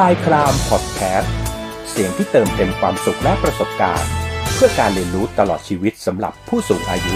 ลายครามพอดแคสต์เสียงที่เติมเต็มความสุขและประสบการณ์ เพื่อการเรียนรู้ตลอดชีวิตสำหรับผู้สูงอายุ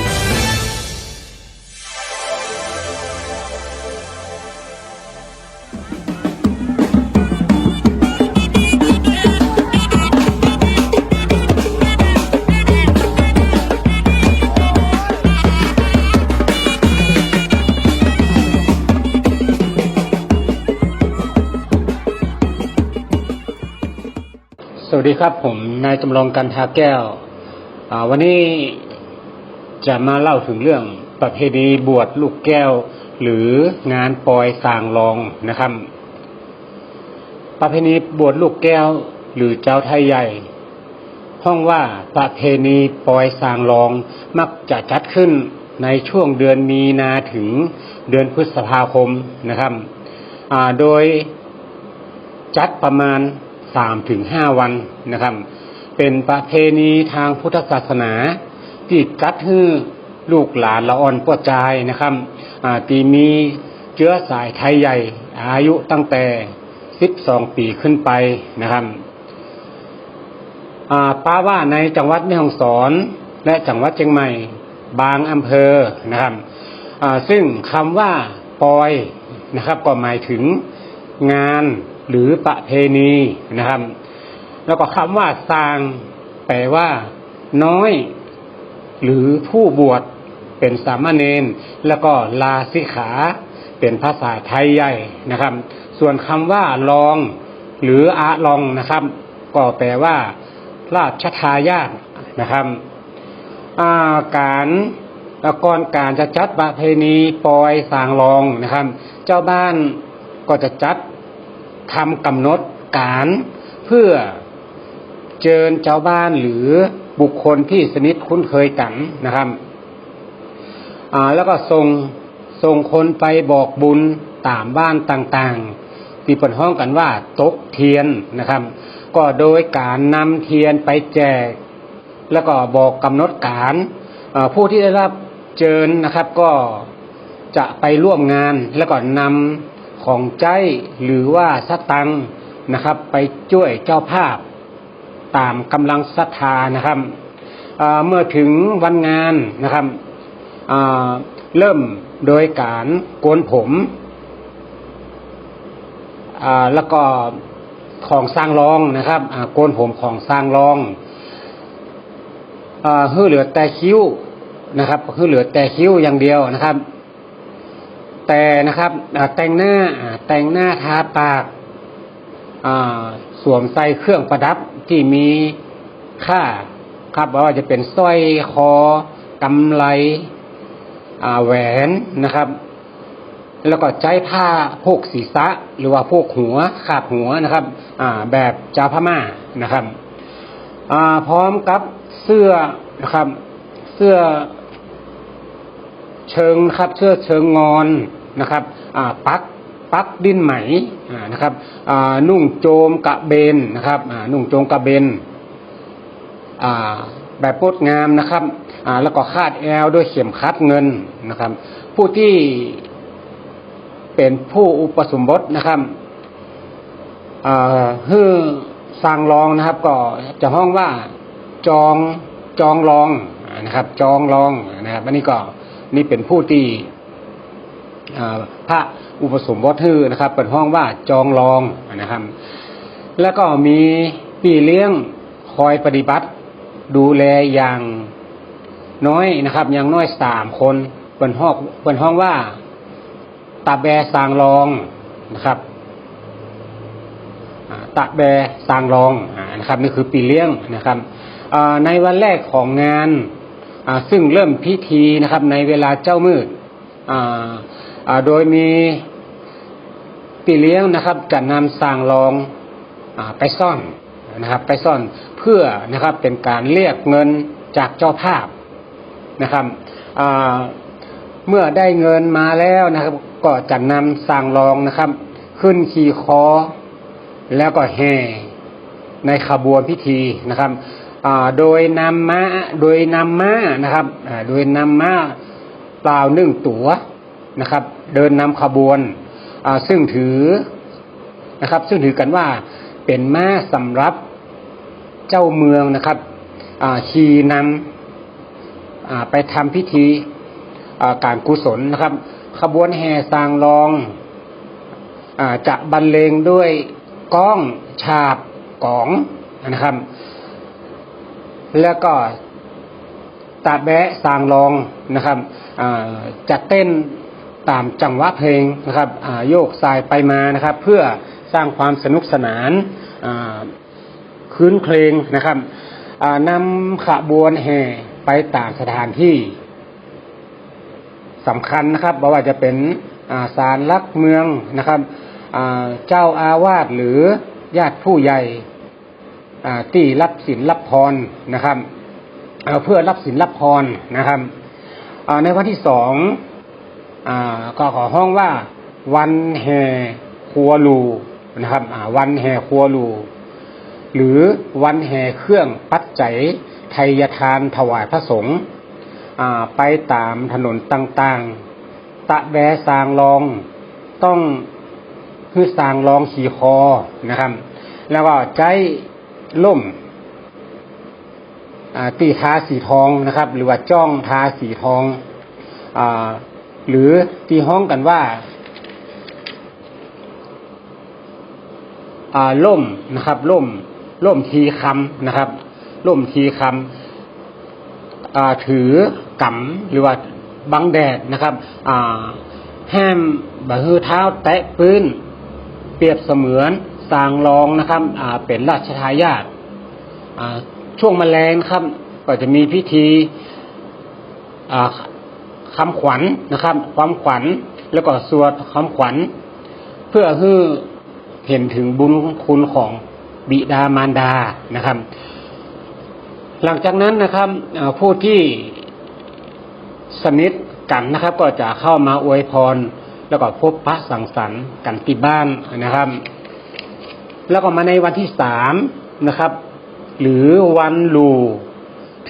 วัสดีครับผมนายจำลองกันทาแก้ว วันนี้จะมาเล่าถึงเรื่องประเพณีบวชลูกแก้ว หรืองานปอยสางรองนะครับ ประเพณีบวชลูกแก้ว หรือเจ้าไทยใหญ่ ห้องว่าประเพณีปอยสางรองมักจะจัดขึ้นในช่วงเดือนมีนาถึงเดือนพฤษภาคมนะครับโดยจัดประมาณ สามถึงห้าวันนะครับ เป็นประเพณีทางพุทธศาสนาที่จัดให้ลูกหลานละอ่อนปวดใจนะครับอ่าที่มีเชื้อสายไทยใหญ่ อายุตั้งแต่สิบสองปีขึ้นไปนะครับป้าว่าในจังหวัดแม่ฮ่องสอน และจังหวัดเชียงใหม่ บางอำเภอนะครับซึ่งคำว่าปอยนะครับ ก็หมายถึงงาน หรือประเพณีนะครับ แล้วก็คำว่าสางแปลว่า น้อย หรือผู้บวชเป็นสามเณรแล้วก็ลาสิขา เป็นภาษาไทยใหญ่นะครับ ส่วนคำว่าลอง หรืออาลองนะครับ ก็แปลว่า ราชทายาทนะครับอาการก่อนการจะจัดประเพณีปล่อยสางรองนะครับ เจ้าบ้านก็จะจัด ทำกำหนดการเพื่อเจิญเจ้าบ้านหรือบุคคลที่สนิทคุ้นเคยกันนะครับแล้วก็ส่งส่งคนไปบอกบุญตามบ้านต่างๆ ที่เป็นห้องกันว่าตกเทียนนะครับ ก็โดยการนำเทียนไปแจก แล้วก็บอกกำหนดการผู้ที่ได้รับเจิญนะครับก็จะไปร่วมงานแล้วก็นำ ของใจหรือว่าสตังนะครับ ไปช่วยเจ้าภาพตามกำลังศรัทธานะครับเมื่อถึงวันงานนะครับเริ่มโดยการโกนผมแล้วก็ของสร้างรองนะครับโกนผมของสร้างรองอ่าเพื่อเหลือแต่คิ้วนะครับเพื่อเหลือแต่คิ้วอย่างเดียวนะครับ แต่นะครับแต่งหน้าแต่งหน้าทาปากสวมใส่เครื่องประดับที่มีค่าครับว่าจะเป็นสร้อยคอกำไลแหวนนะครับ แล้วก็ใจผ้าพกศีรษะ หรือว่าพกหัวขาบหัวนะครับแบบจาพม่านะครับพร้อมกับเสื้อนะครับ เสื้อเชิงครับ เสื้อเชิงงอน นะครับปักปักดินไหมนะครับนุ่งโจมกระเบนนะครับนุ่งโจมกระเบนแบบโพดงามนะครับแล้วก็คาดแอวด้วยเข็มขัดเงินนะครับ ผู้ที่เป็นผู้อุปสมบทนะครับฮือสร้างรองนะครับ ก็จะห้องว่าจองจองรองนะครับ จองรองนะครับ อันนี้ก็นี่เป็นผู้ที่ พระอุปสมบทฮือนะครับ เป็นห้องว่าจองรองนะครับ แล้วก็มีพี่เลี้ยงคอยปฏิบัติ ดูแลอย่างน้อยนะครับ อย่างน้อยสามคนเป็นห้องเป็นห้องว่าตาแบสางรองนะครับตาแบสางรองนะครับนี่คือปีเลี้ยงนะครับในวันแรกของงานซึ่งเริ่มพิธีนะครับ ในเวลาเจ้ามืด โดยมีปีเลี้ยงนะครับจะนำสร้างรองอไปซ่อนนะครับ ไปซ่อนเพื่อนะครับเป็นการเรียกเงินจากเจ้าภาพนะครับเมื่อได้เงินมาแล้วนะครับ ก็จะนำสั่งรองนะครับ ขึ้นขี่คอ แล้วก็แห่ในขบวนพิธีนะครับโดยนำม้าโดยนำม้านะครับโดยนำม้าเปล่าหนึ่งตัว นะครับ เดินนำขบวนซึ่งถือนะครับ ซึ่งถือกันว่าเป็นม้าสำหรับเจ้าเมืองนะครับขี่นำไปทำพิธีการกุศลนะครับ ขบวนแห่สางรองอจะบรรเลงด้วยก้องฉาบกองนะครับ แล้วก็ตาแบะสางรองนะครับจะเต้น ตามจังหวะเพลงนะครับโยกสายไปมานะครับ เพื่อสร้างความสนุกสนานคืนเพลงนะครับนำขบวนแห่ไปตามสถานที่สำคัญนะครับบ่ว่าจะเป็นศาลหลักเมืองนะครับเจ้าอาวาสหรือญาติผู้ใหญ่ที่รับศีลรับพรนะครับเพื่อรับศีลรับพรนะครับในวันที่สอง ก็ขอห้องว่า วันแห่ครัวลูนะครับอ่าวันแห่ครัวลู หรือวันแห่เครื่องปัจจัยไทยทานถวายพระสงฆ์อ่าไปตามถนนต่างๆ ตะแบสางรองต้องคือสางรองขี่คอนะครับ แล้วก็ใจล่มตีทาสีทองนะครับ หรือว่าจ้องทาสีทองอ่า หรือตีห้องกันว่าอ่าล่มนะครับล่มล่มทีคำนะครับล่มทีคำอ่าถือกำหรือว่าบังแดดนะครับอ่าห้ามบะฮือเท้าแตะปื้นเปรียบเสมือนสางรองนะครับอ่าเป็นราชทายาทช่วงแมลงครับ ก็จะมีพิธี อ่าคำขวัญนะครับ ความขวัญแล้วก็สวดคำขวัญ เพื่อให้เห็นถึงบุญคุณของบิดามารดานะครับ หลังจากนั้นนะครับผู้ที่สนิทกันนะครับ ก็จะเข้ามาอวยพร แล้วก็พบพระสังสรรค์กันที่บ้านนะครับ แล้วก็มาในวันที่สามนะครับ หรือวันลู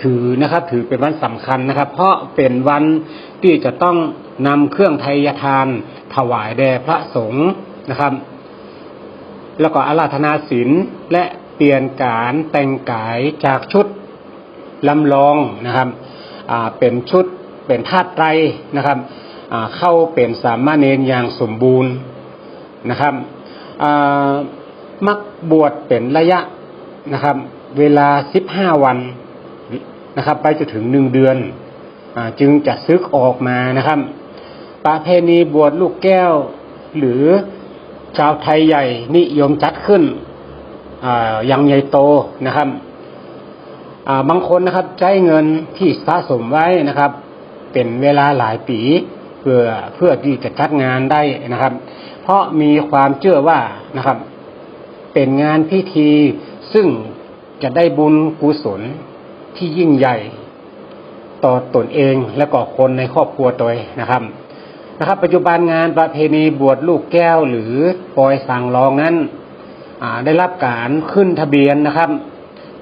ถือนะครับ ถือเป็นวันสำคัญนะครับ เพราะเป็นวันที่จะต้องนำเครื่องไทยทาน ถวายแด่พระสงฆ์นะครับ แล้วก็อาราธนาศีลและเปลี่ยนการแต่งกายจากชุดลำลองนะครับเป็นชุดเป็นธาตุไตรนะครับเข้าเป็นสามเณรอย่างสมบูรณ์นะครับมักบวชเป็นระยะนะครับ เวลาสิบห้าวัน นะครับ ไปจนถึงหนึ่งเดือนอจึงจะซึกออกมานะครับ ประเพณีบวชลูกแก้ว หรือชาวไทยใหญ่นิยมจัดขึ้นอ่าอยังใหญ่โตนะครับบางคนนะครับใช้เงินที่สะสมไว้นะครับ เป็นเวลาหลายปีเพื่อเพื่อที่จะจัดงานได้นะครับ เพราะมีความเชื่อว่านะครับ เป็นงานพิธีซึ่งจะได้บุญกุศล ที่ยิ่งใหญ่ต่อตนเองและก็คนในครอบครัวตัวนะครับนะครับ ปัจจุบันงานประเพณีบวชลูกแก้วหรือปอยสางรองนั้นได้รับการขึ้นทะเบียนนะครับ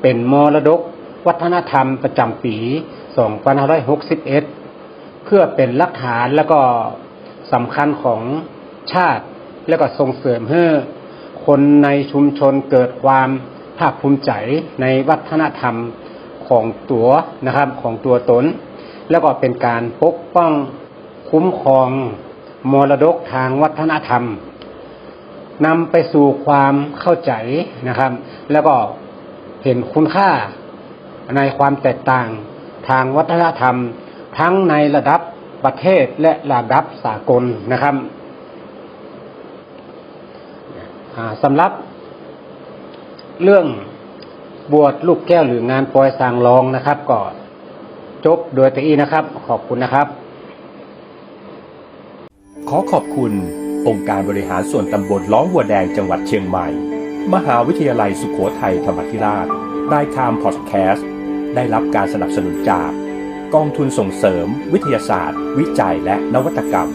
เป็นมรดกวัฒนธรรมประจำปี 2561 เพื่อเป็นหลักฐานแล้วก็สำคัญของชาติแล้วก็ส่งเสริมให้คนในชุมชนเกิดความภาคภูมิใจในวัฒนธรรม ของตัวนะครับของตัวตน แล้วก็เป็นการปกป้องคุ้มครองมรดกทางวัฒนธรรมนำไปสู่ความเข้าใจนะครับ แล้วก็เห็นคุณค่าในความแตกต่างทางวัฒนธรรม ทั้งในระดับประเทศและระดับสากลนะครับสำหรับเรื่อง บวชลูกแก้วหรืองานปล่อยสางรองนะครับ ก็จบโดยตีนะครับ ขอบคุณนะครับ ขอขอบคุณ องค์การบริหารส่วนตำบลล้อวัวแดงจังหวัดเชียงใหม่ มหาวิทยาลัยสุขโขทัยธรรมธิราชรายการพอดแคสต์ได้รับการสนับสนุนจาก กองทุนส่งเสริม วิทยาศาสตร์ วิจัยและนวัตกรรม